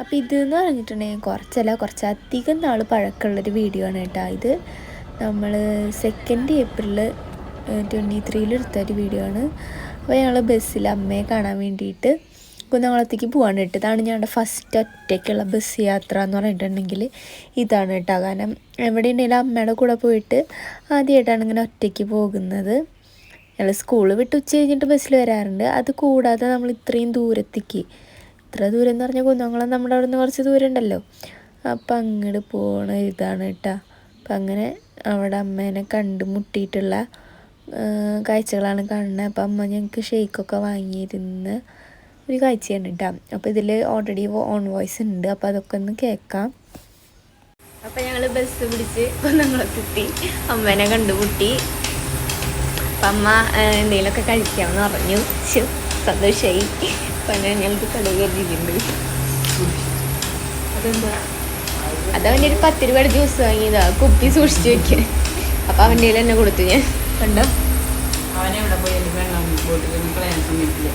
അപ്പോൾ ഇതെന്ന് പറഞ്ഞിട്ടുണ്ടെങ്കിൽ കുറച്ചല്ല കുറച്ചധികം നാൾ പഴക്കമുള്ളൊരു വീഡിയോ ആണ് കേട്ടോ ഇത്. നമ്മൾ സെക്കൻഡ് ഏപ്രിൽ ട്വന്റി ത്രീയിൽ എടുത്തൊരു വീഡിയോ ആണ്. അപ്പോൾ ഞങ്ങൾ ബസ്സിൽ അമ്മയെ കാണാൻ വേണ്ടിയിട്ട് കുന്നംകുളത്തേക്ക് പോവാണ് കേട്ടോ. ഇതാണ് ഞങ്ങളുടെ ഫസ്റ്റ് ഒറ്റയ്ക്കുള്ള ബസ് യാത്ര എന്ന് പറഞ്ഞിട്ടുണ്ടെങ്കിൽ ഇതാണ് കേട്ടോ. കാരണം എവിടെ ഉണ്ടെങ്കിലും അമ്മയുടെ കൂടെ പോയിട്ട് ആദ്യമായിട്ടാണ് ഇങ്ങനെ ഒറ്റയ്ക്ക് പോകുന്നത്. ഞങ്ങൾ സ്കൂൾ വിട്ട് ഉച്ച കഴിഞ്ഞിട്ട് ബസ്സിൽ വരാറുണ്ട്. അത് കൂടാതെ നമ്മൾ ഇത്രയും ദൂരത്തേക്ക് ഇത്ര ദൂരം എന്ന് പറഞ്ഞാൽ കുന്നംകുളം നമ്മുടെ അവിടെ നിന്ന് കുറച്ച് ദൂരം ഉണ്ടല്ലോ അപ്പം അങ്ങോട്ട് പോണ ഇതാണ് കേട്ടോ അപ്പം അങ്ങനെ അവിടെ അമ്മേനെ കണ്ടുമുട്ടിയിട്ടുള്ള കാഴ്ചകളാണ് കാണുന്നത്. അപ്പം അമ്മ ഞങ്ങൾക്ക് ഷെയ്ക്കൊക്കെ വാങ്ങിയിരുന്ന് ഒരു കാഴ്ചയാണ് കേട്ടോ അപ്പോൾ ഇതിൽ ഓൾറെഡി ഓൺ വോയിസ് ഉണ്ട്. അപ്പോൾ അതൊക്കെ ഒന്ന് കേൾക്കാം. അപ്പം ഞങ്ങൾ ബസ് പിടിച്ച് കുന്നംകുളത്തെത്തി അമ്മേനെ കണ്ടുമുട്ടി. അപ്പം അമ്മ എന്തെങ്കിലുമൊക്കെ കഴിക്കാമെന്ന് പറഞ്ഞു. സന്തോഷമായി പിന്നെ ഞങ്ങൾക്ക് കടയിൽ കരുതിയിട്ടുണ്ട് അതെന്താ അതവന്റെ ഒരു പത്ത് രൂപയുടെ ജ്യൂസ് വാങ്ങിയതാ. കുപ്പി സൂക്ഷിച്ചു വെക്കുക അപ്പം അവന്റെ കയ്യിൽ തന്നെ കൊടുത്തു ഞാൻ. കണ്ടോ? അവനെ ഇവിടെ പോയി? എന്റെ വെള്ളം ബോട്ടിൽ കളയാൻ സമയത്തില്ല.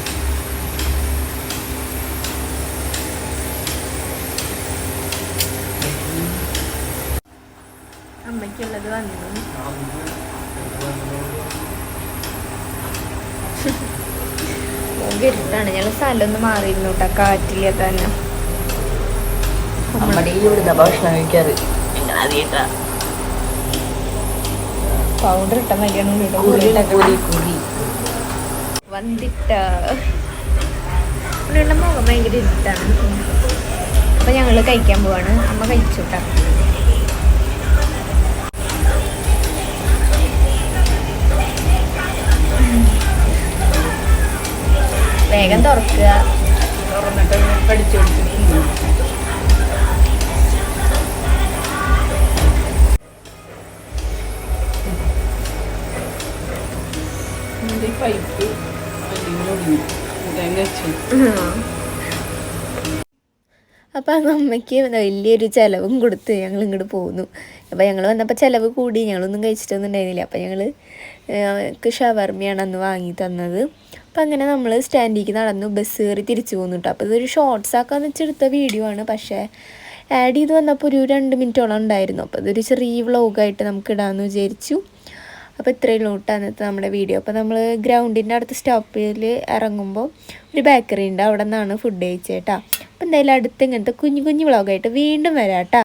അമ്മയ്ക്കുള്ളത് വന്നു ഇരുട്ടാണ് ഞങ്ങൾ സ്ഥലം ഒന്ന് മാറിയിരുന്നു കേട്ടോ കാറ്റില്ല തന്നെ. പൗഡർ ഇട്ട മതിയാണ് വന്നിട്ട മുഖം ഭയങ്കര ഇരുട്ടാണ് അപ്പൊ ഞങ്ങൾ കഴിക്കാൻ പോവാണ്. അമ്മ കഴിച്ചു കേട്ടോ. വേഗം തുറക്കുക. തുറന്നിട്ട് പൈപ്പ് തേങ്ങ വെച്ചു. അപ്പം അത് അമ്മയ്ക്ക് വലിയൊരു ചിലവും കൊടുത്ത് ഞങ്ങൾ ഇങ്ങോട്ട് പോന്നു. അപ്പം ഞങ്ങൾ വന്നപ്പോൾ ചിലവ് കൂടി. ഞങ്ങളൊന്നും കഴിച്ചിട്ടൊന്നും ഉണ്ടായിരുന്നില്ല. അപ്പം ഞങ്ങൾ ഷവർമ്മയാണ് അന്ന് വാങ്ങി തന്നത്. അപ്പം അങ്ങനെ നമ്മൾ സ്റ്റാൻഡിലേക്ക് നടന്നു. ബസ് കയറി തിരിച്ചു പോകുന്നു കേട്ടോ അപ്പോൾ ഇതൊരു ഷോർട്സ് ആക്കാന്ന് വെച്ചെടുത്ത വീഡിയോ ആണ്. പക്ഷേ ആഡ് ചെയ്ത് വന്നപ്പോൾ ഒരു രണ്ട് മിനിറ്റോളം ഉണ്ടായിരുന്നു. അപ്പോൾ ഇതൊരു ചെറിയ വ്ളോഗായിട്ട് നമുക്ക് ഇടാമെന്ന് വിചാരിച്ചു. അപ്പോൾ ഇത്രയും ലോട്ടാണ് അന്നത്തെ നമ്മുടെ വീഡിയോ അപ്പോൾ നമ്മൾ ഗ്രൗണ്ടിന്റെ അടുത്ത സ്റ്റോപ്പിൽ ഇറങ്ങുമ്പോൾ ഒരു ബേക്കറി ഉണ്ട്. അവിടെ നിന്നാണ് ഫുഡ് കഴിച്ചേട്ടാ അപ്പോൾ എന്തായാലും അടുത്ത് ഇങ്ങനത്തെ കുഞ്ഞു കുഞ്ഞു വ്ളോഗായിട്ട് വീണ്ടും വരാം കേട്ടോ